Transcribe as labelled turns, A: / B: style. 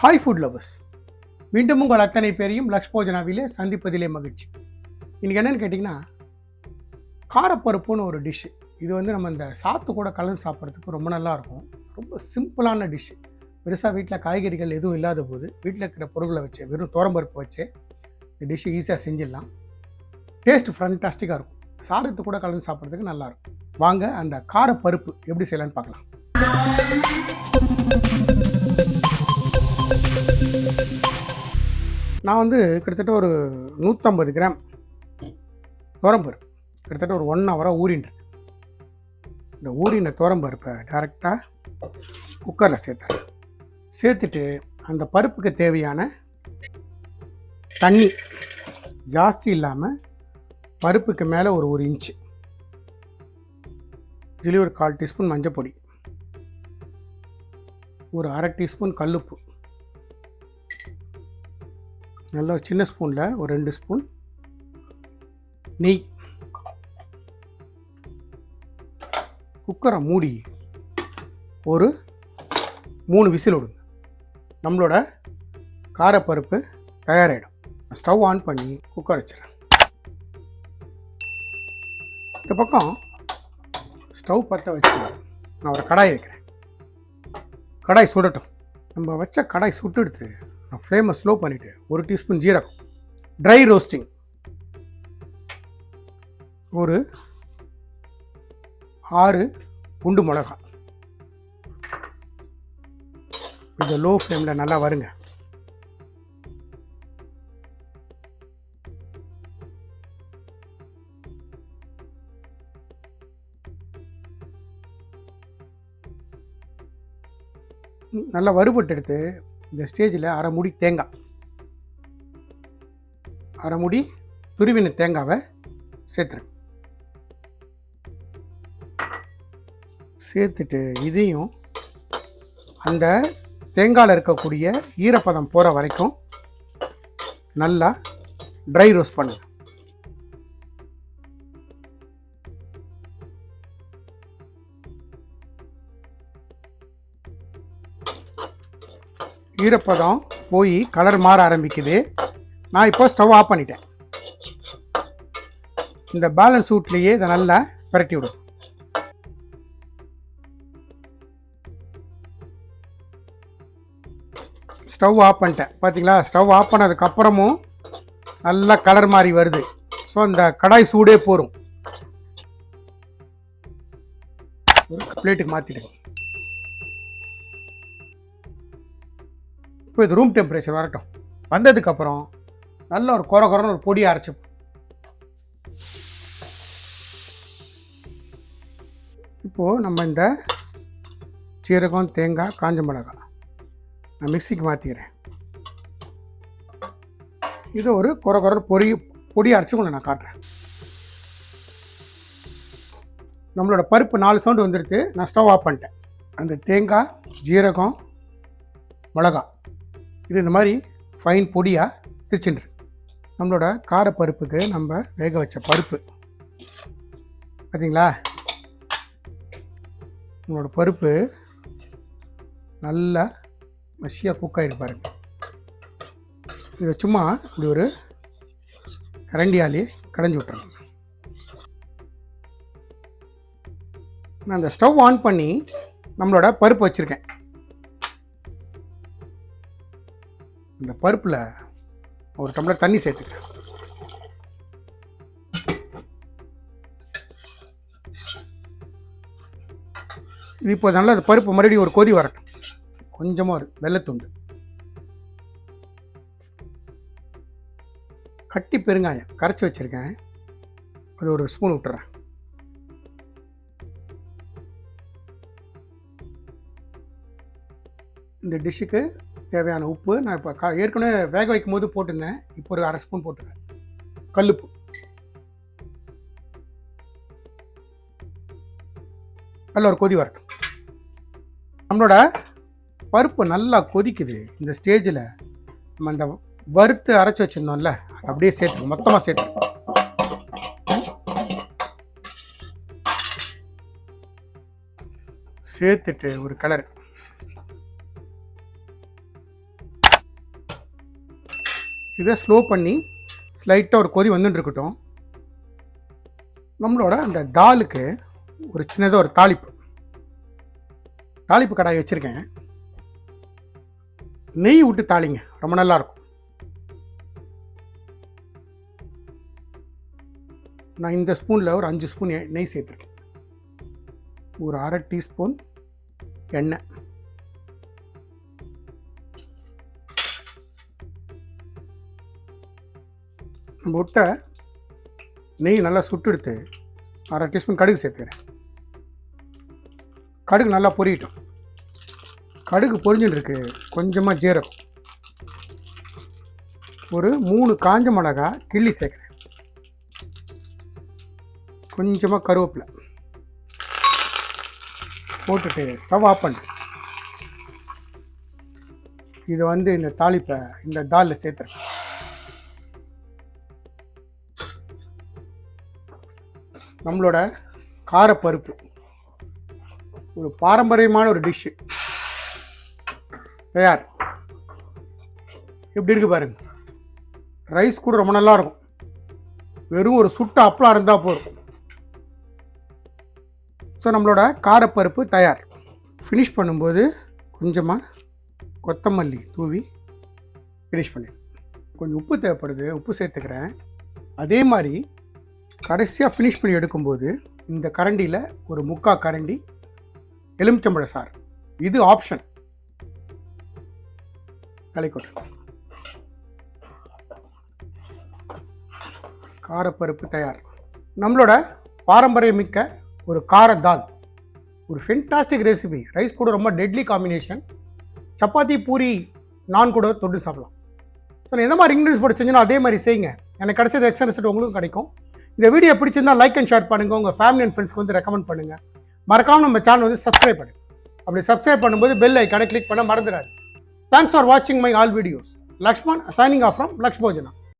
A: Hi food lovers மீண்டும் உங்கள் அத்தனை பேரையும் லக்ஷ் போஜனாவிலே சந்திப்பதிலே மகிழ்ச்சி. இன்றைக்கி என்னென்னு கேட்டிங்கன்னா காரப்பருப்புன்னு ஒரு டிஷ்ஷு இது வந்து நம்ம இந்த சாத்து கூட கலந்து சாப்பிட்றதுக்கு ரொம்ப நல்லாயிருக்கும் ரொம்ப சிம்பிளான டிஷ்ஷு பெருசாக வீட்டில் காய்கறிகள் எதுவும் இல்லாத போது வீட்டில் இருக்கிற பொருட்களை வச்சு வெறும் துவரம்பருப்பு வச்சு இந்த டிஷ்ஷு ஈஸியாக செஞ்சிடலாம். டேஸ்ட் ஃபண்டாஸ்டிக்காக இருக்கும். சாதத்து கூட கலந்து சாப்பிட்றதுக்கு நல்லாயிருக்கும் வாங்க அந்த காரப்பருப்பு எப்படி செய்யலான்னு பார்க்கலாம். நான் வந்து கிட்டத்தட்ட ஒரு நூற்றம்பது கிராம் துவரம்பருப்பு. கிட்டத்தட்ட ஒரு ஒன் ஹவராக ஊறின்றேன் இந்த ஊறின துவரம்பருப்பை டேரெக்டாக குக்கரில் சேர்த்துறேன். சேர்த்துட்டு அந்த பருப்புக்கு தேவையான தண்ணி ஜாஸ்தி இல்லாமல் பருப்புக்கு மேலே ஒரு ஒரு இன்ச்சு இதுலேயே ஒரு கால் டீஸ்பூன் மஞ்சள் பொடி ஒரு அரை டீஸ்பூன் கல்லுப்பு. நல்லா சின்ன ஸ்பூனில் ஒரு ரெண்டு ஸ்பூன் நெய். குக்கரை மூடி ஒரு மூணு விசில் விடுங்க. நம்மளோட காரப்பருப்பு தயாராகிடும் ஸ்டவ் ஆன் பண்ணி குக்கர் வச்சிடறேன் இந்த பக்கம் ஸ்டவ் பற்ற வச்சு நான் ஒரு கடாய் வைக்கிறேன். கடாய் சுடட்டும். நம்ம வச்ச கடாய் சுட்டு எடுத்து நான் ஃப்ளேமை ஸ்லோ பண்ணிவிட்டு ஒரு டீஸ்பூன் ஜீரகம். ட்ரை ரோஸ்டிங் ஒரு ஆறு குண்டு மிளகா. இந்த லோ ஃப்ளேமில் நல்லா வருங்க. நல்லா வறுபட்டு எடுத்து இந்த ஸ்டேஜில் அரை முடி தேங்காய். அரை முடி துருவின தேங்காவை சேர்த்துறேன். சேர்த்துட்டு இதையும் அந்த தேங்காயில் இருக்கக்கூடிய ஈரப்பதம் போகிற வரைக்கும் நல்லா ட்ரை ரோஸ்ட் பண்ணுங்கள் ஈரப்பதம் போய் கலர் மாற ஆரம்பிக்குது. நான் இப்போ ஸ்டவ் ஆஃப் பண்ணிட்டேன். இந்த பேலன்ஸ் சூட்லேயே இதை நல்லா பிரட்டி விடும் ஸ்டவ் ஆஃப் பண்ணிட்டேன். பார்த்தீங்களா ஸ்டவ் ஆஃப் பண்ணதுக்கப்புறமும் நல்லா கலர் மாறி வருது. ஸோ அந்த கடாய் சூடே போகும் ஒரு பிளேட்டுக்கு மாற்றிடுங்க இப்போ இது ரூம் டெம்பரேச்சர் வரட்டும். வந்ததுக்கப்புறம் நல்ல ஒரு குறை குறைன்னு ஒரு பொடியை அரைச்சிப்போம் இப்போது நம்ம இந்த சீரகம் தேங்காய் காஞ்ச மிளகாய் நான் மிக்சிக்கு மாற்றிக்கிறேன் இது ஒரு குறை குறை பொறி பொடி அரைச்சி கொண்டு நான் காட்டுறேன். நம்மளோட பருப்பு நாலு சவுண்டு வந்துடுது. நான் ஸ்டவ் ஆஃப் பண்ணிட்டேன். அந்த தேங்காய் ஜீரகம் மிளகா இது இந்த மாதிரி ஃபைன் பொடியாக திரிச்சுட்டு நம்மளோட காரப்பருப்புக்கு நம்ம வேக வச்ச பருப்பு. பார்த்தீங்களா நம்மளோட பருப்பு நல்லா மசியாக குக் ஆகிருப்பாரு பாருங்க. இதை சும்மா இப்படி ஒரு கரண்டியாலே கடைஞ்சி விட்டுறோம் நான் அந்த ஸ்டவ் ஆன் பண்ணி நம்மளோட பருப்பு வச்சுருக்கேன். இந்த பருப்பில் ஒரு டம்ளர் தண்ணி சேர்த்துக்கிறேன் இப்போ நல்லா அந்த பருப்பு மறுபடியும் ஒரு கொதி வரட்டும். கொஞ்சமாக ஒரு வெள்ளத்துண்டு. கட்டி பெருங்காயம் கரைச்சி வச்சுருக்கேன். அது ஒரு ஸ்பூன் விட்டுறேன். இந்த டிஷ்ஷுக்கு தேவையான உப்பு. நான் இப்போ க ஏற்கனவே வேக வைக்கும் போது போட்டிருந்தேன். இப்போ ஒரு அரை ஸ்பூன் போட்டுருவேன் கல்லுப்பு. நல்ல ஒரு கொதி வரட்டும். நம்மளோட பருப்பு நல்லா கொதிக்குது. இந்த ஸ்டேஜில் நம்ம அந்த வறுத்து அரைச்சி வச்சிருந்தோம்ல அப்படியே சேர்த்து மொத்தமாக சேர்த்து சேர்த்துட்டு ஒரு கலர் இதை ஸ்லோ பண்ணி ஸ்லைட்டாக ஒரு கொதி வந்துட்டுருக்கட்டும் நம்மளோட அந்த தாலுக்கு ஒரு சின்னதாக ஒரு தாளிப்பு. தாளிப்பு கடாய் வச்சுருக்கேன். நெய் விட்டு தாளிங்க. ரொம்ப நல்லா இருக்கும். நான் இந்த ஸ்பூனில் ஒரு அஞ்சு ஸ்பூன் நெய் சேர்த்துருக்கேன். ஒரு அரை டீஸ்பூன் எண்ணெய். முட்டை நெய் நல்லா சுட்டுடுத்து அரை டீஸ்பூன் கடுகு சேர்த்துக்கிறேன். கடுகு நல்லா பொரியட்டும். கடுகு பொரிஞ்சுட்டுருக்கு கொஞ்சமாக ஜீரகம். ஒரு மூணு காஞ்ச மிளகா கிள்ளி சேர்க்குறேன். கொஞ்சமாக கருவேப்பிலை. போட்டுட்டு ஸ்டவ் ஆஃப் பண்ணு இது வந்து இந்த தாளிப்பை இந்த தாலில் சேர்த்துறேன். நம்மளோட காரப்பருப்பு. ஒரு பாரம்பரியமான ஒரு டிஷ்ஷு தயார் எப்படி இருக்கு பாருங்க. ரைஸ் கூட ரொம்ப நல்லா இருக்கும். வெறும் ஒரு சுட்ட அப்பளம் இருந்தால் போதும். ஸோ நம்மளோட காரப்பருப்பு தயார். ஃபினிஷ் பண்ணும்போது கொஞ்சமாக கொத்தமல்லி தூவி ஃபினிஷ் பண்ணி கொஞ்சம் உப்பு தேவைப்படுது உப்பு சேர்த்துக்கிறேன். அதே மாதிரி கடைசியாக ஃபினிஷ் பண்ணி எடுக்கும்போது இந்த கரண்டியில் ஒரு முக்கா கரண்டி எலுமிச்சம்பழ சார் இது ஆப்ஷன் கலைக்கோட்டை காரப்பருப்பு தயார். நம்மளோட பாரம்பரியமிக்க ஒரு கார தால். ஒரு ஃபென்டாஸ்டிக் ரெசிபி ரைஸ் கூட ரொம்ப டெட்லி காம்பினேஷன் சப்பாத்தி பூரி நான் கூட தொட்டு சாப்பிடலாம். ஸோ நான் எந்த மாதிரி இன்க்ரீடியன்ஸ் போட்டு செஞ்சேனோ அதே மாதிரி செய்யுங்க. எனக்கு கிடைச்சது எக்ஸ்ட்ரா ரிசல்ட் உங்களுக்கும் கிடைக்கும். இந்த வீடியோ பிடிச்சிருந்தா லைக் அண்ட் ஷேர் பண்ணுங்கள் உங்கள் ஃபேமிலி அண்ட் ஃப்ரெண்ட்ஸ்க்கு வந்து ரெக்கமெண்ட் பண்ணுங்கள் மறக்காம நம்ம சேனல் வந்து சப்ஸ்கிரைப் பண்ணுங்கள் அப்படி சப்ஸ்கிரைப் பண்ணும்போது பெல் ஐக்கானை கிளிக் பண்ண மறந்துடாது. தேங்க்ஸ் ஃபார் வாட்சிங் my all videos Lakshman signing off from லக்ஷ்மோஜனா